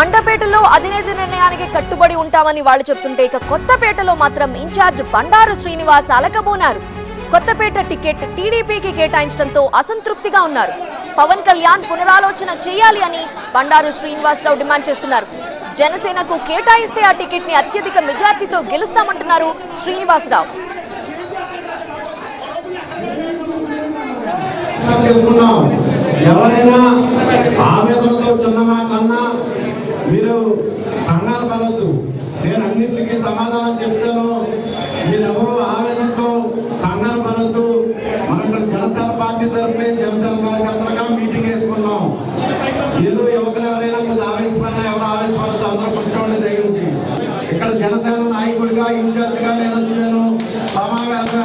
నేనేది నిర్ణయానికి కట్టుబడి ఉంటామని వాళ్ళు చెప్తుంటే ఇక కొత్తపేటలో మాత్రం ఇన్ఛార్జ్ బండారు శ్రీనివాస్ అలకబోనారు. కొత్తపేట టికెట్ టీడీపీకి కేటాయించడంతో అసంతృప్తిగా ఉన్నారు. పవన్ కళ్యాణ్ పునరాలోచన చేయాలి అని బండారు శ్రీనివాసరావు డిమాండ్ చేస్తున్నారు. జనసేనకు కేటాయిస్తే ఆ టికెట్ని అత్యధిక మెజార్టీతో గెలుస్తామంటున్నారు శ్రీనివాసరావు. ఎవరైనా కంగారు పడద్దు. నేను అన్నింటికి సమాధానం చెప్తాను. మీరెవరూ ఆవేదనతో కంగారు పడద్దు. మనం ఇక్కడ జనసేన పార్టీ తరఫున జనసేన కార్యకర్తలుగా మీటింగ్ వేసుకున్నాం ఏదో యువకులు ఎవరైనా కొద్ది ఆవేశపడినా ఎవరు ఆవేశపడద్దు. అందరూ కూర్చోండి దయించి ఇక్కడ జనసేన నాయకుడిగా ఇన్ఛార్జిగా నేను వచ్చాను. సమావేశం